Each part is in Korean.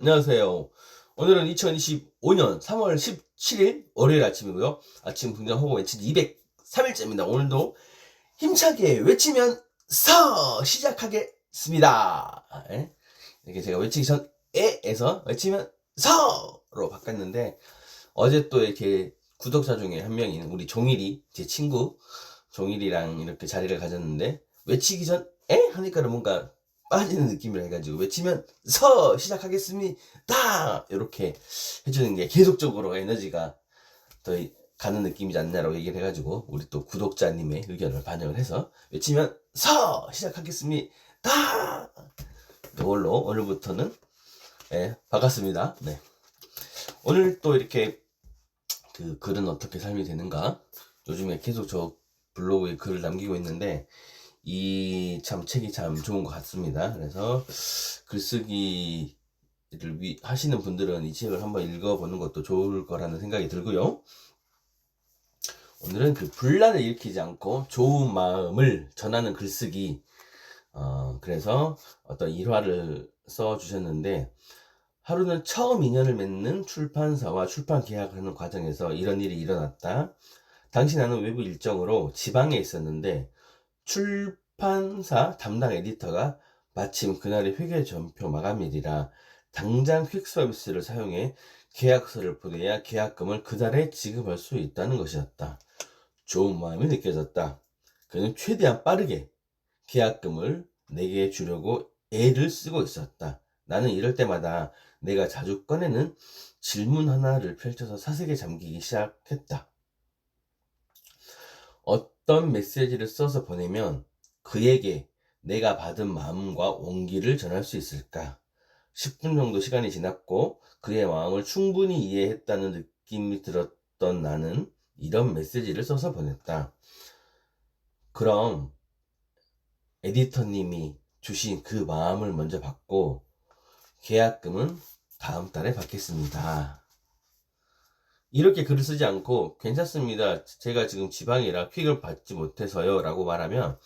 안녕하세요. 오늘은 2025년 3월 17일 월요일 아침이고요. 아침 등장 호고 외친 203일째입니다. 오늘도 힘차게 외치면 서 시작하겠습니다. 예? 이렇게 제가 외치기 전 에에서 외치면 서로 바꿨는데 어제 또 이렇게 구독자 중에 한 명인 우리 종일이 제 친구 종일이랑 이렇게 자리를 가졌는데 외치기 전 에 하니까 뭔가 빠지는 느낌이라 해가지고 외치면 서 시작하겠습니다 이렇게 해주는 게 계속적으로 에너지가 더 가는 느낌이지 않냐라고 얘기를 해가지고 우리 또 구독자님의 의견을 반영을 해서 외치면 서 시작하겠습니다. 이걸로 오늘부터는 네, 반갑습니다. 네. 오늘 또 이렇게 그 글은 어떻게 삶이 되는가? 요즘에 계속 저 블로그에 글을 남기고 있는데 이 참 책이 참 좋은 것 같습니다. 그래서 글쓰기를 위, 하시는 분들은 이 책을 한번 읽어보는 것도 좋을 거라는 생각이 들고요. 오늘은 그 분란을 일으키지 않고 좋은 마음을 전하는 글쓰기. 어, 그래서 어떤 일화를 써 주셨는데 하루는 처음 인연을 맺는 출판사와 출판 계약을 하는 과정에서 이런 일이 일어났다. 당시 나는 외부 일정으로 지방에 있었는데 출판사 담당 에디터가 마침 그날이 회계 전표 마감일이라 당장 퀵 서비스를 사용해 계약서를 보내야 계약금을 그달에 지급할 수 있다는 것이었다. 좋은 마음이 느껴졌다. 그는 최대한 빠르게 계약금을 내게 주려고 애를 쓰고 있었다. 나는 이럴 때마다 내가 자주 꺼내는 질문 하나를 펼쳐서 사색에 잠기기 시작했다. 어떤 메시지를 써서 보내면 그에게 내가 받은 마음과 온기를 전할 수 있을까? 10분 정도 시간이 지났고 그의 마음을 충분히 이해했다는 느낌이 들었던 나는 이런 메시지를 써서 보냈다. 그럼 에디터님이 주신 그 마음을 먼저 받고 계약금은 다음 달에 받겠습니다. 이렇게 글을 쓰지 않고 괜찮습니다. 제가 지금 지방이라 퀵을 받지 못해서요. 라고 말하면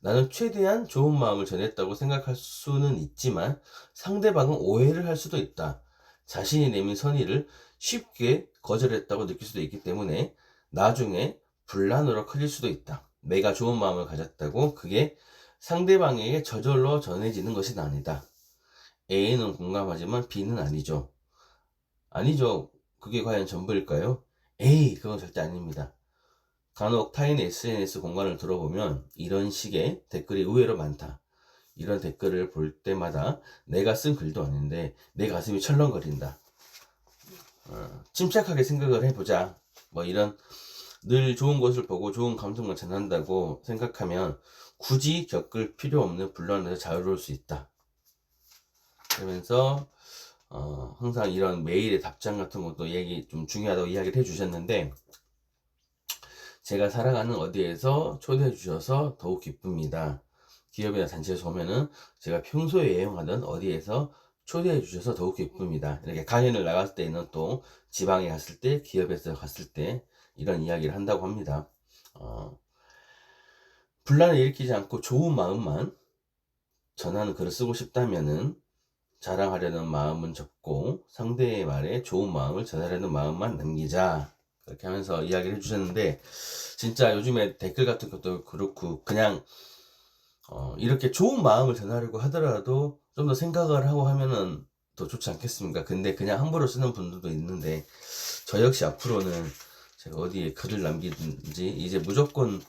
나는 최대한 좋은 마음을 전했다고 생각할 수는 있지만 상대방은 오해를 할 수도 있다. 자신이 내민 선의를 쉽게 거절했다고 느낄 수도 있기 때문에 나중에 분란으로 커질 수도 있다. 내가 좋은 마음을 가졌다고 그게 상대방에게 저절로 전해지는 것은 아니다. A는 공감하지만 B는 아니죠. 아니죠. 그게 과연 전부일까요? 에이, 그건 절대 아닙니다. 간혹 타인의 SNS 공간을 들어보면 이런 식의 댓글이 의외로 많다. 이런 댓글을 볼 때마다 내가 쓴 글도 아닌데 내 가슴이 철렁거린다. 어, 침착하게 생각을 해보자. 뭐 이런 늘 좋은 것을 보고 좋은 감성을 전한다고 생각하면 굳이 겪을 필요 없는 분란에서 자유로울 수 있다. 그러면서 어, 항상 이런 메일의 답장 같은 것도 얘기 좀 중요하다고 이야기를 해주셨는데 제가 살아가는 어디에서 초대해 주셔서 더욱 기쁩니다. 기업이나 단체에서 오면은 제가 평소에 애용하던 어디에서 초대해 주셔서 더욱 기쁩니다. 이렇게 강연을 나갔을 때는 또 지방에 갔을 때 기업에서 갔을 때 이런 이야기를 한다고 합니다. 어, 분란을 일으키지 않고 좋은 마음만 전하는 글을 쓰고 싶다면은 자랑하려는 마음은 접고 상대의 말에 좋은 마음을 전하려는 마음만 남기자. 그렇게 하면서 이야기를 해주셨는데 진짜 요즘에 댓글 같은 것도 그렇고 그냥 어, 이렇게 좋은 마음을 전하려고 하더라도 좀 더 생각을 하고 하면은 더 좋지 않겠습니까? 근데 그냥 함부로 쓰는 분들도 있는데 저 역시 앞으로는 제가 어디에 글을 남기든지 이제 무조건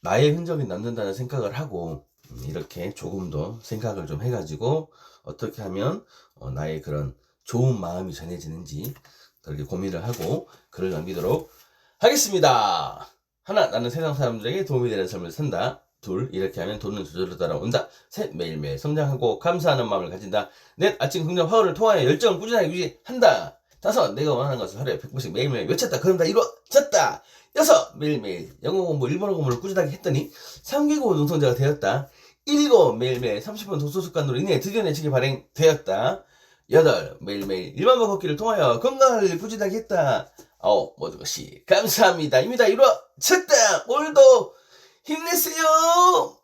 나의 흔적이 남는다는 생각을 하고 음, 이렇게 조금 더 생각을 좀 해가지고 어떻게 하면 어, 나의 그런 좋은 마음이 전해지는지 그렇게 고민을 하고 글을 남기도록 하겠습니다. 하나, 나는 세상 사람들에게 도움이 되는 삶을 산다. 둘, 이렇게 하면 돈은 저절로 따라온다. 셋, 매일매일 성장하고 감사하는 마음을 가진다. 넷, 아침 긍정 파워를 통하여 열정을 꾸준하게 유지한다. 다섯, 내가 원하는 것을 하루에 100분씩 매일매일 외쳤다. 그럼 다 이루어졌다. 여섯, 매일매일 영어 공부, 일본어 공부를 꾸준하게 했더니 3개국 농성자가 되었다. 일곱, 매일매일 30분 독서 습관으로 인해 드디어 내 책이 발행되었다. 여덟, 매일매일 1만번 걷기를 통하여 건강을 꾸준하게 했다. 아홉, 모든 것이 감사합니다. 입니다. 이루어졌다. 오늘도 힘내세요!